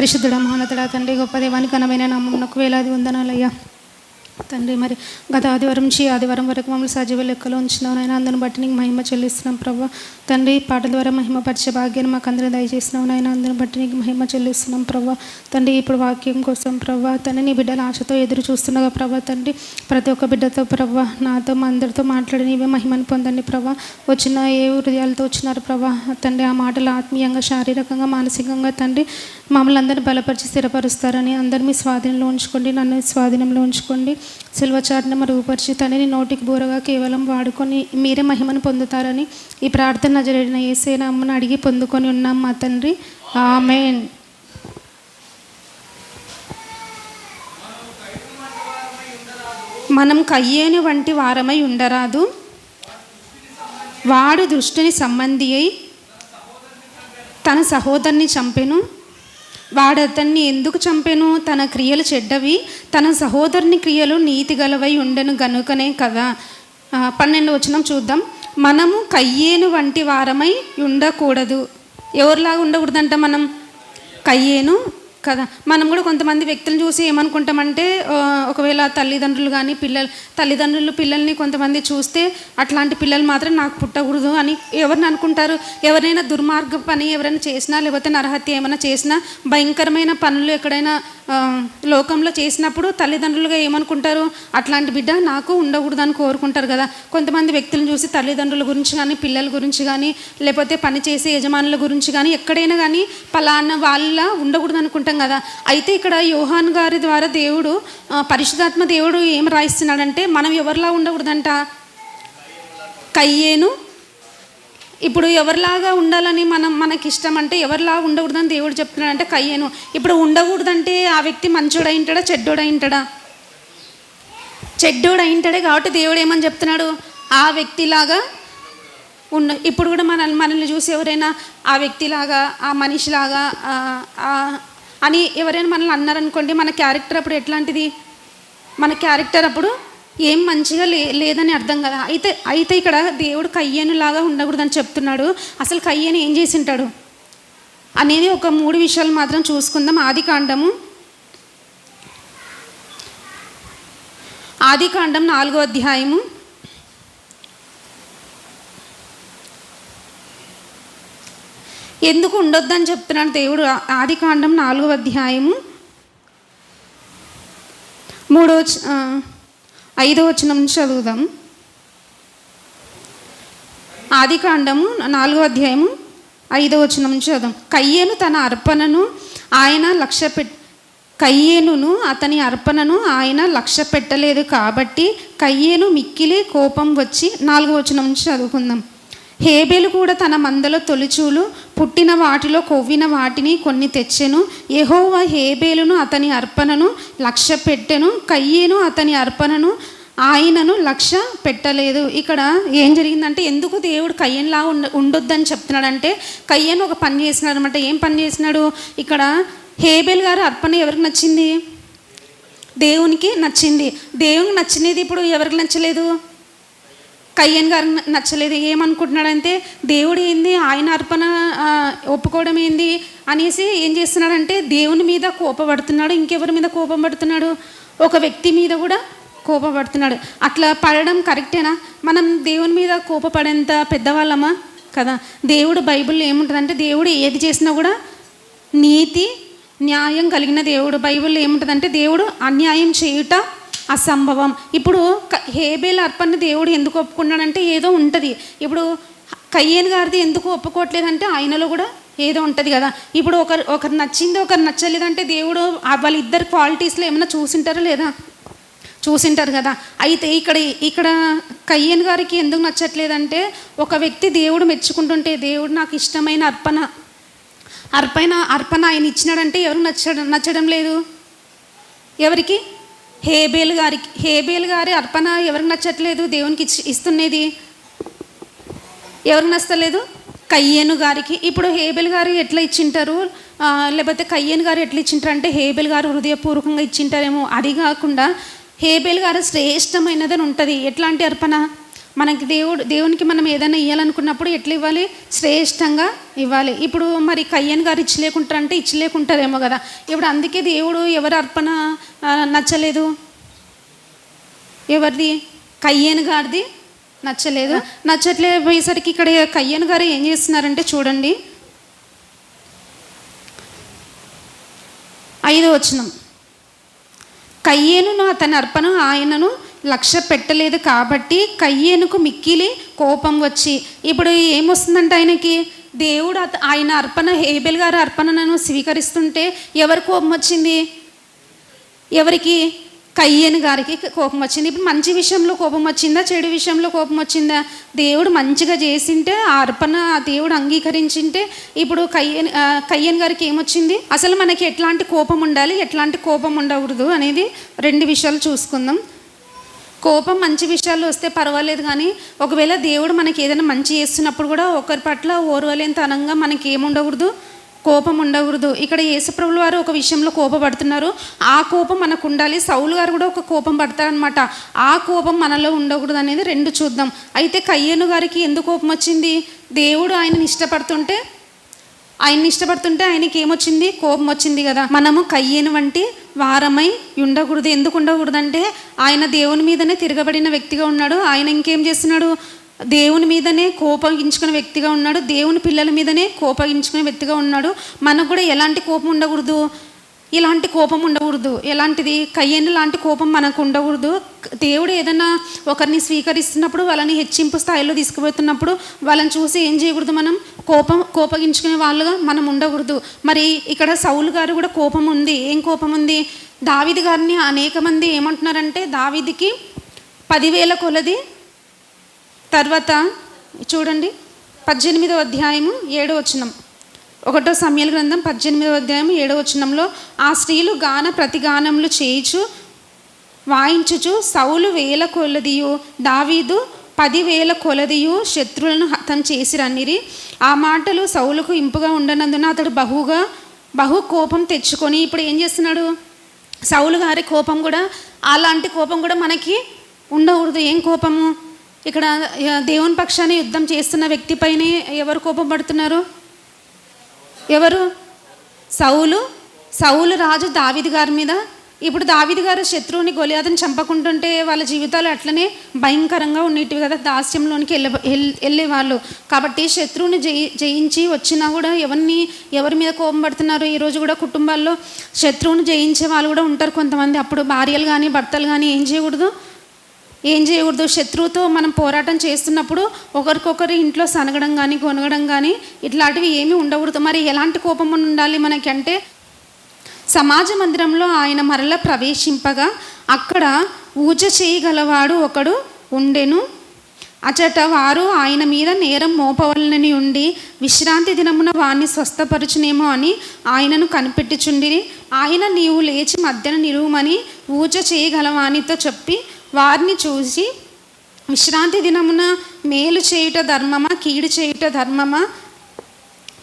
పరిశుద్ధుడ మహోన్నతుడ తండ్రి గొప్ప దేవానికి ఘనమైన నామమునకు వేలాది వందనాలయ్యా. తండ్రి మరి గత ఆదివారం నుంచి ఆదివారం వరకు మమ్మల్ని సజీవ లెక్కలో ఉంచినావు నాయన. అందరిని బట్టి నీకు మహిమ చెల్లిస్తున్నాం ప్రభా. తండ్రి పాట ద్వారా మహిమ పరిచే భాగ్యాన్ని మాకు అందరూ దయచేసినావు నాయన. అందరిని బట్టి నీకు మహిమ చెల్లిస్తున్నాం ప్రభు. తండ్రి ఇప్పుడు వాక్యం కోసం ప్రభా తండ్రి నీ బిడ్డల ఆశతో ఎదురు చూస్తున్నావు ప్రభు తండ్రి. ప్రతి ఒక్క బిడ్డతో ప్రభా నాతో మా అందరితో మాట్లాడి నీవే మహిమను పొందండి ప్రభా. వచ్చిన ఏ హృదయాలతో వచ్చినారు ప్రభా తండ్రి ఆ మాటలు ఆత్మీయంగా శారీరకంగా మానసికంగా తండ్రి మమ్మల్ని అందరిని బలపరిచి స్థిరపరుస్తారని అందరు మీ స్వాధీనంలో ఉంచుకోండి నన్ను స్వాధీనంలో ఉంచుకోండి. శిల్వచారణము మరుగుపరిచి తనని నోటికి బూరగా కేవలం వాడుకొని మీరే మహిమను పొందుతారని ఈ ప్రార్థన జరిగిన ఏసే నమ్మను అడిగి పొందుకొని ఉన్నాం మా తండ్రి. ఆమెన్. మనం కయ్యేని వంటి వారమై ఉండరాదు. వాడు దృష్టిని సంబంధి అయి తన సహోదరుని చంపెను. వాడు అతన్ని ఎందుకు చంపెను? తన క్రియలు చెడ్డవి. తన సహోదరుని క్రియలు నీతి గలవై ఉండెను గనుకనే కదా. పన్నెండు వచనం చూద్దాం. మనము కయ్యేను వంటి వారమై ఉండకూడదు. ఎవరిలాగా ఉండకూడదంట మనం? కయ్యేను కదా. మనం కూడా కొంతమంది వ్యక్తులను చూసి ఏమనుకుంటామంటే ఒకవేళ తల్లిదండ్రులు కానీ పిల్లలు తల్లిదండ్రులు పిల్లల్ని కొంతమంది చూస్తే అట్లాంటి పిల్లలు మాత్రం నాకు పుట్టకూడదు అని ఎవరిని అనుకుంటారు? ఎవరైనా దుర్మార్గ పని ఎవరైనా చేసినా లేకపోతే నరహత్య ఏమైనా చేసినా భయంకరమైన పనులు ఎక్కడైనా లోకంలో చేసినప్పుడు తల్లిదండ్రులుగా ఏమనుకుంటారు? అట్లాంటి బిడ్డ నాకు ఉండకూడదు అని కోరుకుంటారు కదా. కొంతమంది వ్యక్తులను చూసి తల్లిదండ్రుల గురించి కానీ పిల్లల గురించి కానీ లేకపోతే పని చేసే యజమానుల గురించి కానీ ఎక్కడైనా కానీ పలానా వాళ్ళ ఉండకూడదు ఉంటాం కదా. అయితే ఇక్కడ యోహాన్ గారి ద్వారా దేవుడు పరిశుధాత్మ దేవుడు ఏం రాయిస్తున్నాడంటే మనం ఎవరిలా ఉండకూడదంట? కయ్యేను. ఇప్పుడు ఎవరిలాగా ఉండాలని మనం మనకి ఇష్టం అంటే ఎవరిలాగా ఉండకూడదని దేవుడు చెప్తున్నాడు అంటే కయ్యేను. ఇప్పుడు ఉండకూడదంటే ఆ వ్యక్తి మంచోడైంటాడా చెడ్డోడైంటాడా చెడ్డోడైంటాడే చెడ్డోడు కాబట్టి దేవుడు ఏమని చెప్తున్నాడు? ఆ వ్యక్తిలాగా ఉన్న ఇప్పుడు కూడా మన మనల్ని చూసి ఎవరైనా ఆ వ్యక్తిలాగా ఆ మనిషిలాగా అని ఎవరైనా మనల్ని అన్నారనుకోండి మన క్యారెక్టర్ అప్పుడు ఎట్లాంటిది? మన క్యారెక్టర్ అప్పుడు ఏం మంచిగా లే లేదని అర్థం కదా. అయితే అయితే ఇక్కడ దేవుడు కయ్యేనులాగా ఉండకూడదని చెప్తున్నాడు. అసలు కయ్యేను ఏం చేసి ఉంటాడు అనేది ఒక మూడు విషయాలు మాత్రం చూసుకుందాం. ఆది కాండము. ఆది కాండం నాలుగో అధ్యాయము. ఎందుకు ఉండొద్దని చెప్తున్నాడు దేవుడు. ఆది కాండం నాలుగో అధ్యాయము. మూడో ఐదో వచనం నుంచి చదువుదాం. ఆది కాండము నాలుగో అధ్యాయము ఐదో వచనం నుంచి చదువుదాం. కయ్యేను తన అర్పణను ఆయన లక్ష్య పెట్ కయ్యేనును అతని అర్పణను ఆయన లక్ష్య పెట్టలేదు కాబట్టి కయ్యేను మిక్కిలి కోపం వచ్చి నాలుగో వచనం నుంచి చదువుకుందాం. హేబేలు కూడా తన మందలో తొలిచూలు పుట్టిన వాటిలో కొవ్విన వాటిని కొన్ని తెచ్చెను. యహోవ హేబేలును అతని అర్పణను లక్ష్య పెట్టెను కయ్యేను అతని అర్పణను ఆయనను లక్ష్య పెట్టలేదు. ఇక్కడ ఏం జరిగిందంటే ఎందుకు దేవుడు కయ్యన్లా ఉండ ఉండొద్దని చెప్తున్నాడంటే కయ్యను ఒక పని చేసినాడు అనమాట ఏం పని చేసినాడు? ఇక్కడ హేబేల్ గారు అర్పణ ఎవరికి నచ్చింది? దేవునికి నచ్చింది. దేవునికి నచ్చినది ఇప్పుడు ఎవరికి నచ్చలేదు? కయ్యన్ గారు నచ్చలేదు. ఏమనుకుంటున్నాడంటే దేవుడు ఏంది? ఆయన అర్పణ ఒప్పుకోవడం ఏంది? అనేసి ఏం చేస్తున్నాడంటే దేవుని మీద కోపపడుతున్నాడు. ఇంకెవరి మీద కోపం పడుతున్నాడు? ఒక వ్యక్తి మీద కూడా కోపపడుతున్నాడు. అట్లా పడడం కరెక్టేనా? మనం దేవుని మీద కోపపడేంత పెద్దవాళ్ళమా? కదా. దేవుడు బైబిల్లో ఏముంటుందంటే దేవుడు ఏది చేసినా కూడా నీతి న్యాయం కలిగిన దేవుడు. బైబిల్లో ఏముంటుందంటే దేవుడు అన్యాయం చేయుట అసంభవం. ఇప్పుడు హేబేల్ అర్పణ దేవుడు ఎందుకు ఒప్పుకున్నాడంటే ఏదో ఉంటుంది. ఇప్పుడు కయ్యేన్ గారిది ఎందుకు ఒప్పుకోవట్లేదంటే ఆయనలో కూడా ఏదో ఉంటుంది కదా. ఇప్పుడు ఒకరు ఒకరు నచ్చింది ఒకరు నచ్చలేదంటే దేవుడు వాళ్ళిద్దరు క్వాలిటీస్లో ఏమైనా చూసింటారా లేదా? చూసింటారు కదా. అయితే ఇక్కడ ఇక్కడ కయ్యన్ గారికి ఎందుకు నచ్చట్లేదంటే ఒక వ్యక్తి దేవుడు మెచ్చుకుంటుంటే దేవుడు నాకు ఇష్టమైన అర్పణ. అర్పణ అర్పణ ఆయన ఇచ్చినాడంటే ఎవరు నచ్చడం నచ్చడం లేదు? ఎవరికి? హేబేల్ గారికి హేబేల్ గారి అర్పణ ఎవరికి నచ్చట్లేదు? దేవునికి ఇచ్చి ఇస్తున్నది ఎవరికి నచ్చలేదు? కయ్యేను గారికి. ఇప్పుడు హేబెల్ గారు ఎట్లా ఇచ్చింటారు? లేకపోతే కయ్యేను గారు ఎట్లా ఇచ్చింటారు? అంటే హేబెల్ గారు హృదయపూర్వకంగా ఇచ్చింటారేమో. అది కాకుండా హేబెల్ గారు శ్రేష్టమైనదని ఉంటుంది. ఎట్లాంటి అర్పణ? మనకి దేవుడు దేవునికి మనం ఏదైనా ఇవ్వాలనుకున్నప్పుడు ఎట్లా ఇవ్వాలి? శ్రేష్టంగా ఇవ్వాలి. ఇప్పుడు మరి కయ్యన్ గారు ఇచ్చలేకుంటారంటే ఇచ్చలేకుంటారేమో కదా. ఇప్పుడు అందుకే దేవుడు ఎవరి అర్పణ నచ్చలేదు? ఎవరిది? కయ్యన్ గారిది నచ్చలేదు. నచ్చట్లే పోయేసరికి ఇక్కడ కయ్యన్ గారు ఏం చేస్తున్నారంటే చూడండి. ఐదో వచనం. కయ్యేను అతని అర్పణ ఆయనను లక్ష్య పెట్టలేదు కాబట్టి కయ్యేనుకు మిక్కిలి కోపం వచ్చి ఇప్పుడు ఏమొస్తుందంటే ఆయనకి? దేవుడు అత- ఆయన అర్పణ హేబెల్ గారి అర్పణను స్వీకరిస్తుంటే ఎవరి కోపం వచ్చింది? ఎవరికి? కయ్యని గారికి కోపం వచ్చింది. ఇప్పుడు మంచి విషయంలో కోపం వచ్చిందా? చెడు విషయంలో కోపం వచ్చిందా? దేవుడు మంచిగా చేసింటే ఆ అర్పణ దేవుడు అంగీకరించింటే ఇప్పుడు కయ్యన్ కయ్యన్ గారికి ఏమొచ్చింది? అసలు మనకి ఎట్లాంటి కోపం ఉండాలి? ఎట్లాంటి కోపం ఉండకూడదు అనేది రెండు విషయాలు చూసుకుందాం. కోపం మంచి విషయాలు వస్తే పర్వాలేదు కానీ ఒకవేళ దేవుడు మనకి ఏదైనా మంచి చేస్తున్నప్పుడు కూడా ఒకరి పట్ల ఓర్వలేనితనంగా మనకి ఏముండకూడదు? కోపం ఉండకూడదు. ఇక్కడ యేసుప్రభుల వారు ఒక విషయంలో కోపపడుతున్నారు. ఆ కోపం మనకు ఉండాలి. సౌలు గారు కూడా ఒక కోపం పడతారనమాట ఆ కోపం మనలో ఉండకూడదు అనేది రెండు చూద్దాం. అయితే కయ్యను గారికి ఎందుకు కోపం వచ్చింది? దేవుడు ఆయనని ఇష్టపడుతుంటే ఆయన్ని ఇష్టపడుతుంటే ఆయనకి ఏమొచ్చింది? కోపం వచ్చింది కదా. మనము కయ్యేను వంటి వారమై ఉండకూడదు. ఎందుకు ఉండకూడదంటే ఆయన దేవుని మీదనే తిరగబడిన వ్యక్తిగా ఉన్నాడు. ఆయన ఇంకేం చేస్తున్నాడు? దేవుని మీదనే కోపగించుకునే వ్యక్తిగా ఉన్నాడు. దేవుని పిల్లల మీదనే కోపగించుకునే వ్యక్తిగా ఉన్నాడు. మనకు కూడా ఎలాంటి కోపం ఉండకూడదు. ఇలాంటి కోపం ఉండకూడదు. ఎలాంటిది? కయ్యను లాంటి కోపం మనకు ఉండకూడదు దేవుడు ఏదైనా ఒకరిని స్వీకరిస్తున్నప్పుడు వాళ్ళని హెచ్చింపు స్థాయిలో తీసుకుపోతున్నప్పుడు వాళ్ళని చూసి ఏం చేయకూడదు మనం? కోపం కోపగించుకునే వాళ్ళుగా మనం ఉండకూడదు. మరి ఇక్కడ సౌలు గారు కూడా కోపం ఉంది. ఏం కోపం ఉంది? దావిది గారిని అనేక మంది ఏమంటున్నారంటే దావిదికి పదివేల కొలది తర్వాత చూడండి పద్దెనిమిదో అధ్యాయము ఏడో వచ్చినాం ఒకటో సమయాల గ్రంథం పద్దెనిమిదవ అధ్యాయం ఏడవ వచనంలో ఆ స్త్రీలు గాన ప్రతిగానములు చేయుచు వాయించుచు సౌలు వేల కొలదియు దావీదు పదివేల కొలదియు శత్రువులను హతం చేసి రన్నిరి ఆ మాటలు సౌలుకు ఇంపుగా ఉండనందున అతడు బహుగా బహు కోపం తెచ్చుకొని ఇప్పుడు ఏం చేస్తున్నాడు? సౌలు గారి కోపం కూడా అలాంటి కోపం కూడా మనకి ఉండకూడదు. ఏం కోపము? ఇక్కడ దేవుని పక్షాన్ని యుద్ధం చేస్తున్న వ్యక్తిపైనే ఎవరు కోపం పడుతున్నారు? ఎవరు? సౌలు? సౌలు రాజు దావిది గారి మీద? ఇప్పుడు దావిది గారు శత్రువుని గొలియాదని చంపకుంటుంటే వాళ్ళ జీవితాలు అట్లనే భయంకరంగా ఉండేటివి కదా దాస్యంలోనికి వెళ్ళే వెళ్ళేవాళ్ళు. కాబట్టి శత్రువుని జయి జయించి వచ్చినా కూడా ఎవరిని ఎవరి మీద కోపం పడుతున్నారు ఈరోజు కూడా కుటుంబాల్లో శత్రువుని జయించే వాళ్ళు కూడా ఉంటారు కొంతమంది. అప్పుడు భార్యలు కానీ భర్తలు కానీ ఏం చేయకూడదు? ఏం చేయకూడదు? శత్రువుతో మనం పోరాటం చేస్తున్నప్పుడు ఒకరికొకరు ఇంట్లో సనగడం కానీ కొనగడం కానీ ఇట్లాంటివి ఏమీ ఉండకూడదు. మరి ఎలాంటి కోపం ఉండాలి మనకి అంటే సమాజ మందిరంలో ఆయన మరల ప్రవేశింపగా అక్కడ ఊజ చేయగలవాడు ఒకడు ఉండెను. అచట వారు ఆయన మీద నేరం మోపవలనని ఉండి విశ్రాంతి దినమున వాణ్ణి స్వస్థపరచునేమో అని ఆయనను కనిపెట్టుచుండిరి. ఆయన నీవు లేచి మధ్యన నిలువమని ఊజ చేయగలవానితో చెప్పి వారిని చూసి విశ్రాంతి దినమున మేలు చేయుట ధర్మమా కీడు చేయుట ధర్మమా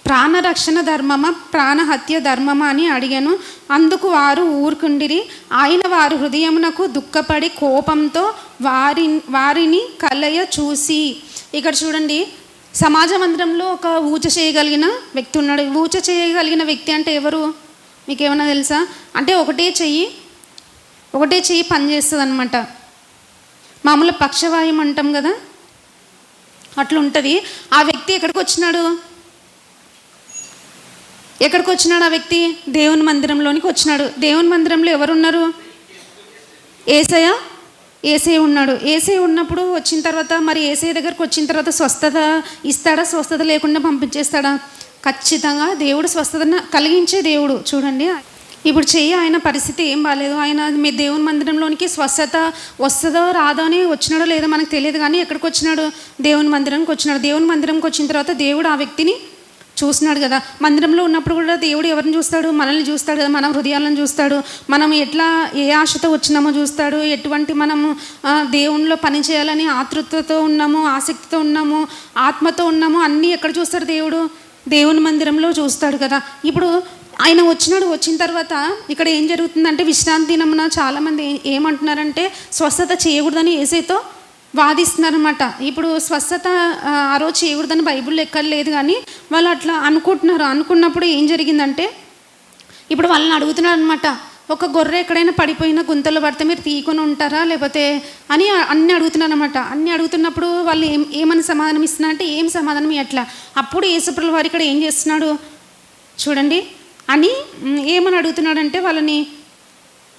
ప్రాణరక్షణ ధర్మమా ప్రాణహత్య ధర్మమా అని అడిగాను. అందుకు వారు ఊరుకుండిరి. ఆయన వారి హృదయమునకు దుఃఖపడి కోపంతో వారి వారిని కలయ చూసి. ఇక్కడ చూడండి సమాజ మందిరంలో ఒక ఊచ చేయగలిగిన వ్యక్తి ఉన్నాడు. ఊచ చేయగలిగిన వ్యక్తి అంటే ఎవరు? మీకేమైనా తెలుసా? అంటే ఒకటే చెయ్యి ఒకటే చెయ్యి పనిచేస్తుంది అనమాట మామూలు పక్షవాయం అంటాం కదా? అట్లా ఉంటుంది ఆ వ్యక్తి ఎక్కడికి వచ్చినాడు? ఎక్కడికి వచ్చినాడు ఆ వ్యక్తి? దేవుని మందిరంలోనికి వచ్చినాడు. దేవుని మందిరంలో ఎవరున్నారు? ఏసయ? ఏసే ఉన్నాడు. ఏసే ఉన్నప్పుడు వచ్చిన తర్వాత మరి ఏసే దగ్గరకు వచ్చిన తర్వాత స్వస్థత ఇస్తాడా? స్వస్థత లేకుండా పంపించేస్తాడా? ఖచ్చితంగా దేవుడు స్వస్థతను కలిగించే దేవుడు. చూడండి. ఇప్పుడు చెయ్యి ఆయన పరిస్థితి ఏం బాగాలేదు ఆయన మీ దేవుని మందిరంలోనికి స్వస్థత వస్తుందో రాదో అని వచ్చినాడో లేదో మనకు తెలియదు కానీ ఎక్కడికి వచ్చినాడు? దేవుని మందిరంకి వచ్చినాడు. దేవుని మందిరంకి వచ్చిన తర్వాత దేవుడు ఆ వ్యక్తిని చూస్తున్నాడు కదా. మందిరంలో ఉన్నప్పుడు కూడా దేవుడు ఎవరిని చూస్తాడు? మనల్ని చూస్తాడు కదా మన హృదయాలను చూస్తాడు. మనం ఎట్లా ఏ ఆశతో వచ్చినామో చూస్తాడు. ఎటువంటి మనము దేవునిలో పని చేయాలని ఆతృతతో ఉన్నాము ఆసక్తితో ఉన్నాము ఆత్మతో ఉన్నాము అన్నీ ఎక్కడ చూస్తాడు దేవుడు? దేవుని మందిరంలో చూస్తాడు కదా. ఇప్పుడు ఆయన వచ్చినాడు వచ్చిన తర్వాత ఇక్కడ ఏం జరుగుతుందంటే విశ్రాంతి దినమున చాలామంది ఏమంటున్నారంటే స్వస్థత చేయకూడదని ఏసైతో వాదిస్తున్నారనమాట ఇప్పుడు స్వస్థత ఆ, రోజు చేయకూడదని బైబుల్లో ఎక్కర్లేదు కానీ వాళ్ళు అట్లా అనుకుంటున్నారు. అనుకున్నప్పుడు ఏం జరిగిందంటే ఇప్పుడు వాళ్ళని అడుగుతున్నారు అనమాట ఒక గొర్రె ఎక్కడైనా పడిపోయినా గుంతలు పడితే మీరు తీయకొని ఉంటారా లేకపోతే అని అన్ని అడుగుతున్నారు అనమాట అన్ని అడుగుతున్నప్పుడు వాళ్ళు ఏం ఏమని సమాధానం ఇస్తున్నారంటే ఏం సమాధానం ఎట్లా అప్పుడు యేసుప్రభుల వారు ఇక్కడ ఏం చేస్తున్నాడు? చూడండి. అని ఏమని అడుగుతున్నాడంటే వాళ్ళని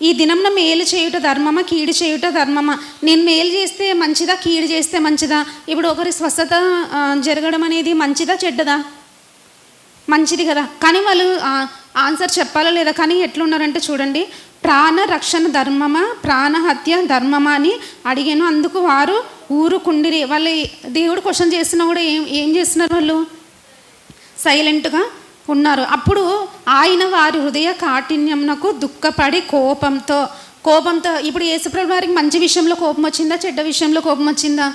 ఈ దినంన మేలు చేయుట ధర్మమా? కీడు చేయుట ధర్మమా? నేను మేలు చేస్తే మంచిదా? కీడు చేస్తే మంచిదా? ఇప్పుడు ఒకరి స్వస్థత జరగడం అనేది మంచిదా చెడ్డదా? మంచిది కదా. కానీ వాళ్ళు ఆన్సర్ చెప్పాలో లేదా? కానీ ఎట్లున్నారంటే చూడండి ప్రాణ రక్షణ ధర్మమా? ప్రాణహత్య ధర్మమా అని అడిగాను. అందుకు వారు ఊరుకుండిరి వాళ్ళు దేవుడు క్వశ్చన్ చేస్తున్నా కూడా ఏం ఏం చేస్తున్నారు వాళ్ళు? సైలెంట్గా ఉన్నారు. అప్పుడు ఆయన వారి హృదయ కాఠిన్యంనకు దుఃఖపడి కోపంతో కోపంతో ఇప్పుడు యేసుప్రభు వారికి మంచి విషయంలో కోపం వచ్చిందా? చెడ్డ విషయంలో కోపం వచ్చిందా?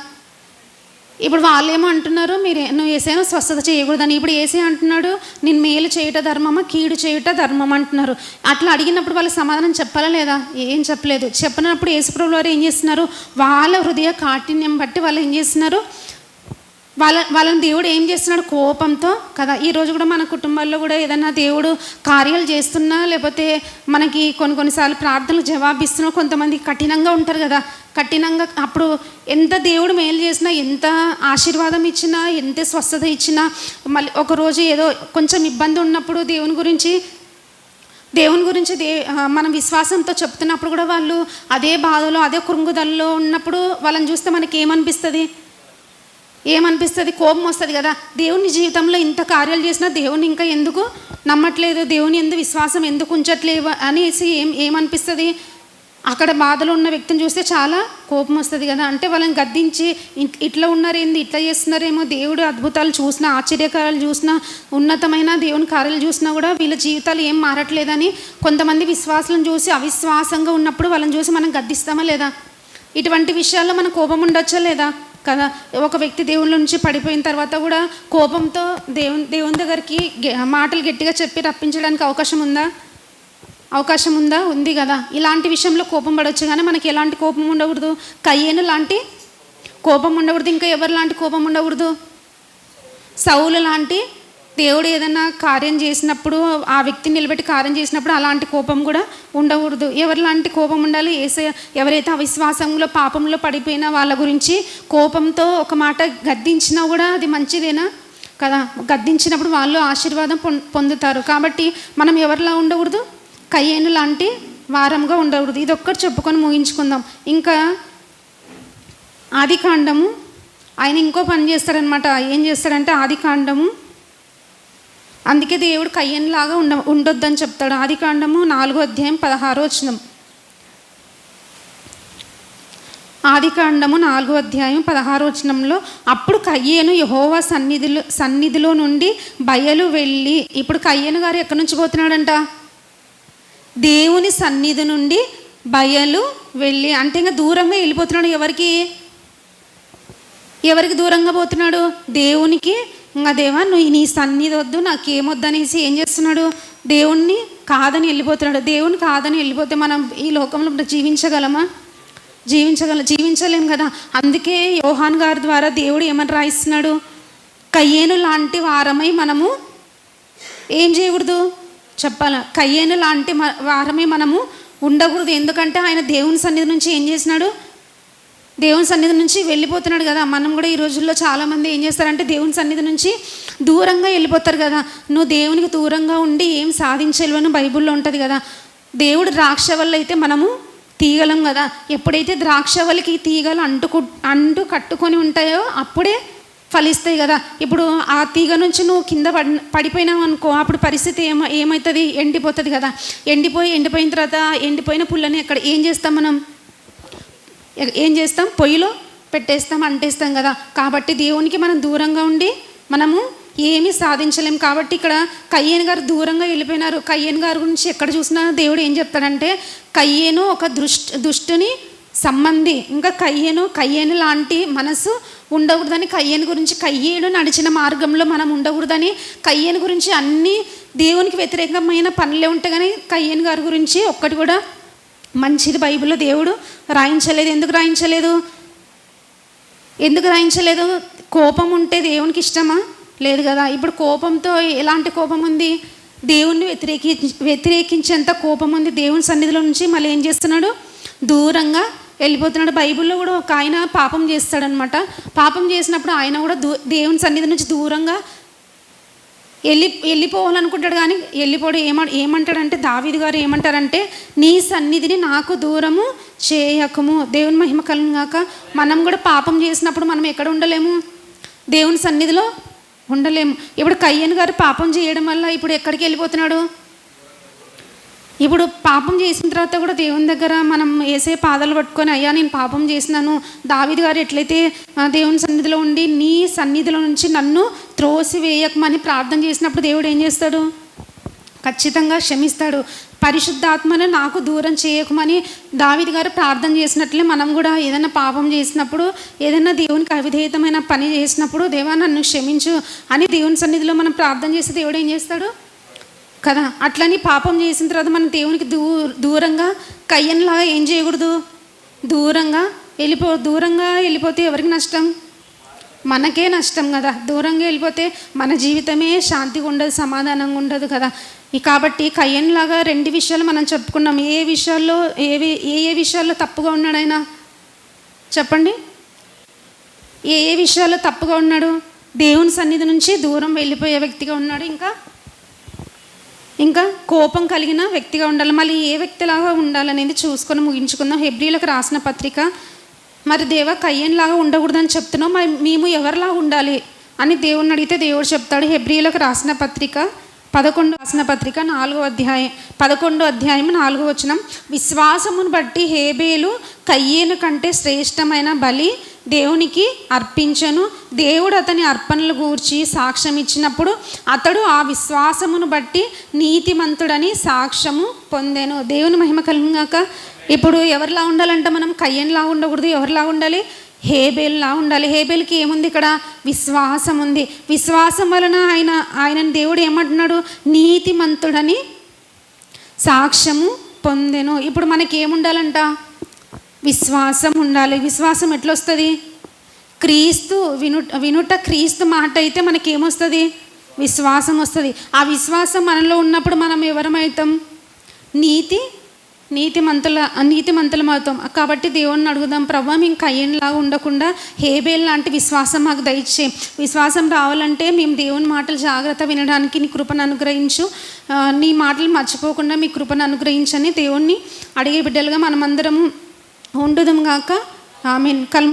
ఇప్పుడు వాళ్ళేమో అంటున్నారు మీరు నువ్వు ఏసైనా స్వస్థత చేయకూడదని. ఇప్పుడు ఏసే అంటున్నాడు నేను మేలు చేయుట ధర్మమా? కీడు చేయుట ధర్మం అంటున్నారు. అట్లా అడిగినప్పుడు వాళ్ళ సమాధానం చెప్పాలా లేదా? ఏం చెప్పలేదు. చెప్పినప్పుడు యేసుప్రభు వారు ఏం చేస్తున్నారు? వాళ్ళ హృదయ కాఠిన్యం బట్టి వాళ్ళు ఏం చేస్తున్నారు? వాళ్ళ వాళ్ళని దేవుడు ఏం చేస్తున్నాడు? కోపంతో కదా. ఈరోజు కూడా మన కుటుంబాల్లో కూడా ఏదైనా దేవుడు కార్యాలు చేస్తున్నా లేకపోతే మనకి కొన్ని కొన్నిసార్లు ప్రార్థనలు జవాబిస్తున్నా కొంతమంది కఠినంగా ఉంటారు కదా. కఠినంగా అప్పుడు ఎంత దేవుడు మేలు చేసినా ఎంత ఆశీర్వాదం ఇచ్చినా ఎంత స్వస్థత ఇచ్చినా మళ్ళీ ఒకరోజు ఏదో కొంచెం ఇబ్బంది ఉన్నప్పుడు దేవుని గురించి దేవుని గురించి దే మనం విశ్వాసంతో చెప్తున్నప్పుడు కూడా వాళ్ళు అదే బాధలో అదే కృంగుదలలో ఉన్నప్పుడు వాళ్ళని చూస్తే మనకి ఏమనిపిస్తుంది ఏమనిపిస్తుంది? కోపం వస్తుంది కదా. దేవుని జీవితంలో ఇంత కార్యాలు చేసినా దేవుని ఇంకా ఎందుకు నమ్మట్లేదు? దేవుని ఎందుకు విశ్వాసం ఎందుకు ఉంచట్లేవు అనేసి ఏం ఏమనిపిస్తుంది? అక్కడ బాధలో ఉన్న వ్యక్తిని చూస్తే చాలా కోపం వస్తుంది కదా. అంటే వాళ్ళని గద్దించి ఇట్లా ఉన్నారేంది ఇట్లా చేస్తున్నారేమో? దేవుడు అద్భుతాలు చూసినా ఆశ్చర్యకారాలు చూసినా ఉన్నతమైన దేవుని కార్యాలు చూసినా కూడా వీళ్ళ జీవితాలు ఏం మారట్లేదని కొంతమంది విశ్వాసాలను చూసి అవిశ్వాసంగా ఉన్నప్పుడు వాళ్ళని చూసి మనం గద్దిస్తామా లేదా? ఇటువంటి విషయాల్లో మన కోపం ఉండొచ్చా లేదా? కదా? ఒక వ్యక్తి దేవుళ్ళ నుంచి పడిపోయిన తర్వాత కూడా కోపంతో దేవుని దేవుని దగ్గరికి గె- మాటలు గట్టిగా చెప్పి రప్పించడానికి అవకాశం ఉందా? అవకాశం ఉందా? ఉంది కదా. ఇలాంటి విషయంలో కోపం పడవచ్చు కానీ మనకి ఎలాంటి కోపం ఉండకూడదు. కయ్యేను లాంటి కోపం ఉండకూడదు. ఇంకా ఎవరు లాంటి కోపం ఉండకూడదు? సౌలు లాంటి దేవుడు ఏదైనా కార్యం చేసినప్పుడు ఆ వ్యక్తిని నిలబెట్టి కార్యం చేసినప్పుడు అలాంటి కోపం కూడా ఉండకూడదు. ఎవరిలాంటి కోపం ఉండాలి? ఏసే ఎవరైతే అవిశ్వాసంలో పాపంలో పడిపోయినా వాళ్ళ గురించి కోపంతో ఒక మాట గద్దించినా కూడా అది మంచిదేనా? కదా గద్దించినప్పుడు వాళ్ళు ఆశీర్వాదం పొం- పొందుతారు. కాబట్టి మనం ఎవరిలా ఉండకూడదు? కయ్యేను లాంటి వారంగా ఉండకూడదు. ఇది ఒక్కటి చెప్పుకొని ముగించుకుందాం. ఇంకా ఆది కాండము ఆయన ఇంకో పని చేస్తారనమాట ఏం చేస్తారంటే ఆది కాండము అందుకే దేవుడు కయ్యన్లాగా ఉండ ఉండొద్దని చెప్తాడు. ఆది కాండము నాలుగో అధ్యాయం పదహారో వచనం. ఆది కాండము నాలుగో అధ్యాయం పదహారో వచనంలో అప్పుడు కయ్యేను యహోవా సన్నిధిలో సన్నిధిలో నుండి బయలు వెళ్ళి ఇప్పుడు కయ్యేను గారు ఎక్కడి నుంచి పోతున్నాడంట? దేవుని సన్నిధి నుండి బయలు వెళ్ళి అంటే ఇంకా దూరంగా వెళ్ళిపోతున్నాడు ఎవరికి? ఎవరికి దూరంగా పోతున్నాడు? దేవునికి ఇంకా దేవా నువ్వు నీ సన్నిధి వద్దు నాకేమొద్దు అనేసి ఏం చేస్తున్నాడు? దేవుణ్ణి కాదని వెళ్ళిపోతున్నాడు. దేవుని కాదని వెళ్ళిపోతే మనం ఈ లోకంలో ఇప్పుడు జీవించగలమా? జీవించగల జీవించలేం కదా. అందుకే యోహాన్ గారి ద్వారా దేవుడు ఏమని రాయిస్తున్నాడు? కయ్యేను లాంటి వారమై మనము ఏం చేయకూడదు? చెప్పాల? కయ్యేను లాంటి మ- వారమే మనము ఉండకూడదు. ఎందుకంటే ఆయన దేవుని సన్నిధి నుంచి ఏం చేసినాడు? దేవుని సన్నిధి నుంచి వెళ్ళిపోతున్నాడు కదా. మనం కూడా ఈ రోజుల్లో చాలామంది ఏం చేస్తారంటే దేవుని సన్నిధి నుంచి దూరంగా వెళ్ళిపోతారు కదా. నువ్వు దేవునికి దూరంగా ఉండి ఏం సాధించలేవని అని ఉంటుంది కదా. దేవుడు ద్రాక్ష వల్ల అయితే మనము తీగలం కదా. ఎప్పుడైతే ద్రాక్ష వల్లకి తీగలు అంటుకు అంటు కట్టుకొని ఉంటాయో అప్పుడే ఫలిస్తాయి కదా. ఇప్పుడు ఆ తీగ నుంచి నువ్వు కింద పడి పడిపోయినావు అనుకో అప్పుడు పరిస్థితి ఏమ ఏమవుతుంది ఎండిపోతుంది కదా. ఎండిపోయి ఎండిపోయిన తర్వాత ఎండిపోయిన పుల్లని అక్కడ ఏం చేస్తాం మనం? ఏం చేస్తాం? పొయ్యిలో పెట్టేస్తాం అంటేస్తాం కదా. కాబట్టి దేవునికి మనం దూరంగా ఉండి మనము ఏమీ సాధించలేం. కాబట్టి ఇక్కడ కయ్యేను గారు దూరంగా వెళ్ళిపోయినారు. కయ్యేను గారి గురించి ఎక్కడ చూసినా దేవుడు ఏం చెప్తాడంటే కయ్యేను ఒక దృష్టి దుష్టుని సంబంధి. ఇంకా కయ్యేను కయ్యేను లాంటి మనసు ఉండకూడదని కయ్యేను గురించి కయ్యేను నడిచిన మార్గంలో మనం ఉండకూడదని కయ్యేను గురించి అన్ని దేవునికి వ్యతిరేకమైన పనులే ఉంటాయి కానీ కయ్యేను గారి గురించి ఒక్కటి కూడా మంచిది బైబిల్లో దేవుడు రాయించలేదు. ఎందుకు రాయించలేదు? ఎందుకు రాయించలేదు? కోపం ఉంటే దేవునికి ఇష్టమా? లేదు కదా. ఇప్పుడు కోపంతో ఎలాంటి కోపం ఉంది? దేవుణ్ణి వ్యతిరేకి వ్యతిరేకించేంత కోపం ఉంది. దేవుని సన్నిధిలో నుంచి మళ్ళీ ఏం చేస్తున్నాడు? దూరంగా వెళ్ళిపోతున్నాడు. బైబిల్లో కూడా ఒక ఆయన పాపం చేస్తాడనమాట పాపం చేసినప్పుడు ఆయన కూడా దూ దేవుని సన్నిధి నుంచి దూరంగా వెళ్ళి వెళ్ళిపోవాలనుకుంటాడు కానీ వెళ్ళిపోడు. ఏమ ఏమంటాడంటే దావీదు గారు ఏమంటారంటే నీ సన్నిధిని నాకు దూరము చేయకము. దేవుని మహిమ కలుగాక మనం కూడా పాపం చేసినప్పుడు మనం ఎక్కడ ఉండలేము? దేవుని సన్నిధిలో ఉండలేము. ఇప్పుడు కయ్యన్ గారు పాపం చేయడం వల్ల ఇప్పుడు ఎక్కడికి వెళ్ళిపోతున్నాడు? ఇప్పుడు పాపం చేసిన తర్వాత కూడా దేవుని దగ్గర మనం వేసే పాదాలు పట్టుకొని అయ్యా నేను పాపం చేసినాను. దావిది గారు ఎట్లయితే దేవుని సన్నిధిలో ఉండి నీ సన్నిధిలో నుంచి నన్ను త్రోసి వేయకమని ప్రార్థన చేసినప్పుడు దేవుడు ఏం చేస్తాడు? ఖచ్చితంగా క్షమిస్తాడు. పరిశుద్ధాత్మను నాకు దూరం చేయకమని దావిది గారు ప్రార్థన చేసినట్లే మనం కూడా ఏదైనా పాపం చేసినప్పుడు ఏదైనా దేవునికి అవిధేయతమైన పని చేసినప్పుడు దేవా నన్ను క్షమించు అని దేవుని సన్నిధిలో మనం ప్రార్థన చేస్తే దేవుడు ఏం చేస్తాడు? కదా? అట్లని పాపం చేసిన తర్వాత మనం దేవునికి దూ దూరంగా కయ్యన్లాగా ఏం చేయకూడదు? దూరంగా వెళ్ళిపో దూరంగా వెళ్ళిపోతే ఎవరికి నష్టం? మనకే నష్టం కదా. దూరంగా వెళ్ళిపోతే మన జీవితమే శాంతిగా ఉండదు సమాధానంగా ఉండదు కదా. ఈ కాబట్టి కయ్యన్లాగా రెండు విషయాలు మనం చెప్పుకున్నాం. ఏ విషయాల్లో ఏవి ఏ ఏ విషయాల్లో తప్పుగా ఉన్నాడు ఆయన? చెప్పండి. ఏ ఏ విషయాల్లో తప్పుగా ఉన్నాడు? దేవుని సన్నిధి నుంచి దూరం వెళ్ళిపోయే వ్యక్తిగా ఉన్నాడు ఇంకా? ఇంకా కోపం కలిగిన వ్యక్తిగా ఉండాలి. మళ్ళీ ఏ వ్యక్తిలాగా ఉండాలనేది చూసుకొని ముగించుకుందాం. హెబ్రిలకు రాసిన పత్రిక మరి దేవ కయ్యన్లాగా ఉండకూడదని చెప్తున్నాం మరి మేము ఎవరిలా ఉండాలి? అని దేవుణ్ణి అడిగితే దేవుడు చెప్తాడు. హెబ్రిలకు రాసిన పత్రిక పదకొండు రాసిన పత్రిక నాలుగో అధ్యాయం పదకొండో అధ్యాయం నాలుగో వచనం. విశ్వాసమును బట్టి హేబేలు కయ్యేను కంటే శ్రేష్టమైన బలి దేవునికి అర్పించను. దేవుడు అతని అర్పణలు గూర్చి సాక్ష్యం ఇచ్చినప్పుడు అతడు ఆ విశ్వాసమును బట్టి నీతిమంతుడని సాక్ష్యము పొందెను. దేవుని మహిమ కలిగాక ఇప్పుడు ఎవరిలా ఉండాలంటే మనం కయ్యంలా ఉండకూడదు ఎవరిలా ఉండాలి? హేబేల్లా ఉండాలి. హేబేల్కి ఏముంది ఇక్కడ? విశ్వాసం ఉంది. విశ్వాసం వలన ఆయన ఆయనని దేవుడు ఏమంటున్నాడు? నీతిమంతుడని సాక్ష్యము పొందెను. ఇప్పుడు మనకి ఏముండాలంట విశ్వాసం ఉండాలి. విశ్వాసం ఎట్లొస్తుంది? క్రీస్తు విను వినుట క్రీస్తు మాట అయితే మనకేమొస్తుంది? విశ్వాసం వస్తుంది. ఆ విశ్వాసం మనలో ఉన్నప్పుడు మనం ఎవరమవుతాం నీతి నీతి మంతుల నీతి మంతులం అవుతాం కాబట్టి దేవుణ్ణి అడుగుదాం ప్రభా మేము కయ్యంలాగా ఉండకుండా హేబేల్ లాంటి విశ్వాసం మాకు దయచే విశ్వాసం రావాలంటే మేము దేవుని మాటలు జాగ్రత్త వినడానికి నీ కృపను అనుగ్రహించు. నీ మాటలు మర్చిపోకుండా మీ కృపను అనుగ్రహించని దేవుణ్ణి అడిగే బిడ్డలుగా మనమందరము ఉండుదాం గాక. ఆమెన్. కల్మ